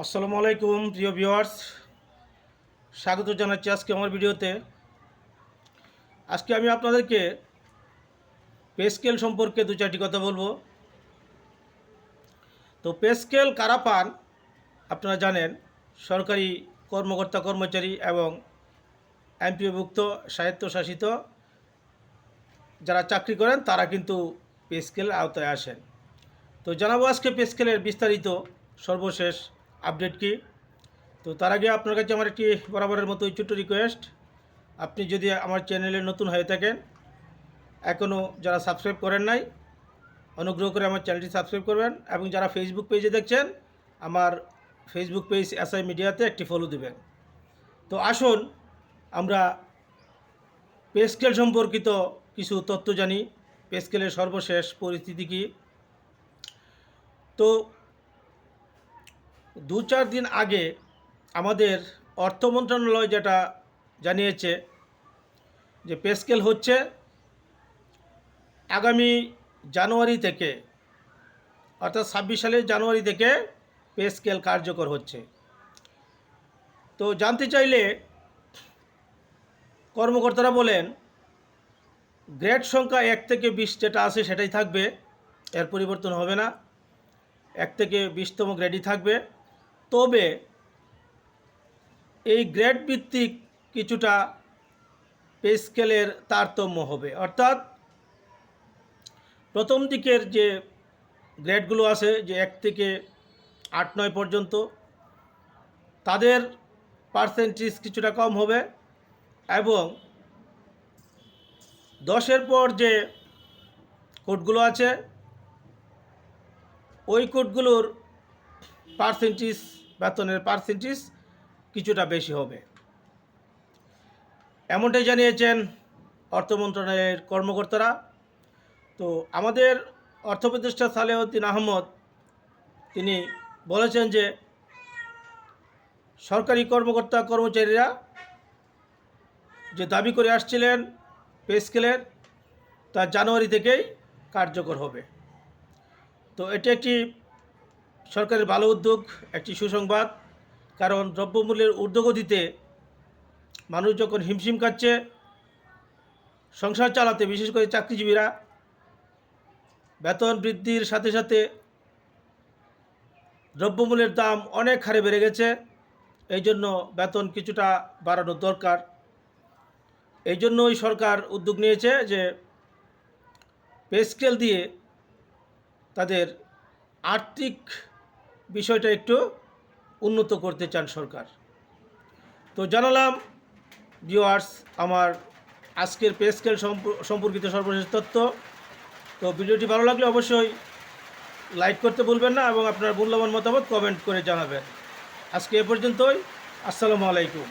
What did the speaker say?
আসসালামু আলাইকুম, প্রিয় ভিউয়ার্স। স্বাগত জানাচ্ছি আজকে আমার ভিডিওতে। আজকে আমি আপনাদেরকে পে স্কেল সম্পর্কে দু চারটি কথা বলব। তো পে স্কেল কারা পান, আপনারা জানেন, সরকারি কর্মকর্তা, কর্মচারী এবং এমপিওভুক্ত, স্বায়ত্তশাসিত যারা চাকরি করেন, তারা কিন্তু পে স্কেল আওতায় আসেন। তো জানাব আজকে পে স্কেলের বিস্তারিত সর্বশেষ আপডেট কি? তো তার আগে আপনার কাছে আমার একটি বরাবরের মতো ছোট্ট রিকোয়েস্ট আপনি যদি আমার চ্যানেলে নতুন হয়ে থাকেন এখনও যারা সাবস্ক্রাইব করেন নাই, অনুগ্রহ করে আমার চ্যানেলটি সাবস্ক্রাইব করবেন এবং যারা ফেসবুক পেজে দেখছেন, আমার ফেসবুক পেজ এসআই মিডিয়াতে একটি ফলো দেবেন। তো আসুন, আমরা পে স্কেল সম্পর্কিত কিছু তথ্য জানি। পে স্কেলের সর্বশেষ পরিস্থিতি কী? তো দু চার দিন আগে আমাদের অর্থ মন্ত্রণালয় যেটা জানিয়েছে যে পে স্কেল হচ্ছে, আগামী জানুয়ারি থেকে, অর্থাৎ ছাব্বিশ সালের জানুয়ারি থেকে পে স্কেল কার্যকর হচ্ছে। তো জানতে চাইলে কর্মকর্তারা বলেন, গ্রেড সংখ্যা এক থেকে বিশ যেটা আছে সেটাই থাকবে, এর পরিবর্তন হবে না। এক থেকে বিশতম গ্রেডই থাকবে। তবে এই গ্রেড ভিত্তিক কিছুটা পে স্কেলের তারতম্য হবে। অর্থাৎ প্রথম দিকের যে গ্রেডগুলো আছে, যে এক থেকে আট, নয় পর্যন্ত, তাদের পার্সেন্টেজ কিছুটা কম হবে এবং দশের পর যে কোডগুলো আছে, ওই কোডগুলোর পার্সেন্টেজ বেতনের পার্সেন্টেজ কিছুটা বেশি হবে। এমনটাই জানিয়েছেন অর্থ মন্ত্রণালয়ের কর্মকর্তারা। তো আমাদের অর্থ উপদেষ্টা সালেহদ্দিন আহমদ, তিনি বলেছেন যে, সরকারি কর্মকর্তা কর্মচারীরা যে দাবি করে আসছিলেন পে স্কেলের, তা জানুয়ারি থেকেই কার্যকর হবে। তো এটি একটি সরকারের ভালো উদ্যোগ, একটি সুসংবাদ, কারণ দ্রব্যমূল্যের ঊর্ধ্বগতিতে মানুষ যখন হিমশিম খাচ্ছে, সংসার চালাতে বিশেষ করে চাকরিজীবীরা, বেতন বৃদ্ধির সাথে সাথে দ্রব্যমূল্যের দাম অনেক হারে বেড়ে গেছে, এই জন্য বেতন কিছুটা বাড়ানোর দরকার। এই জন্যই সরকার উদ্যোগ নিয়েছে যে, পে স্কেল দিয়ে তাদের আর্থিক বিষয়টা একটু উন্নত করতে চান সরকার। তো জানালাম ভিওয়ার্স আমার আজকের পে স্কেল সম্পর্কিত সর্বশেষ তথ্য। তো ভিডিওটি ভালো লাগলে অবশ্যই লাইক করতে ভুলবেন না এবং আপনার মূল্যবান মতামত কমেন্ট করে জানাবেন। আজকে এ পর্যন্তই। আসসালামু আলাইকুম।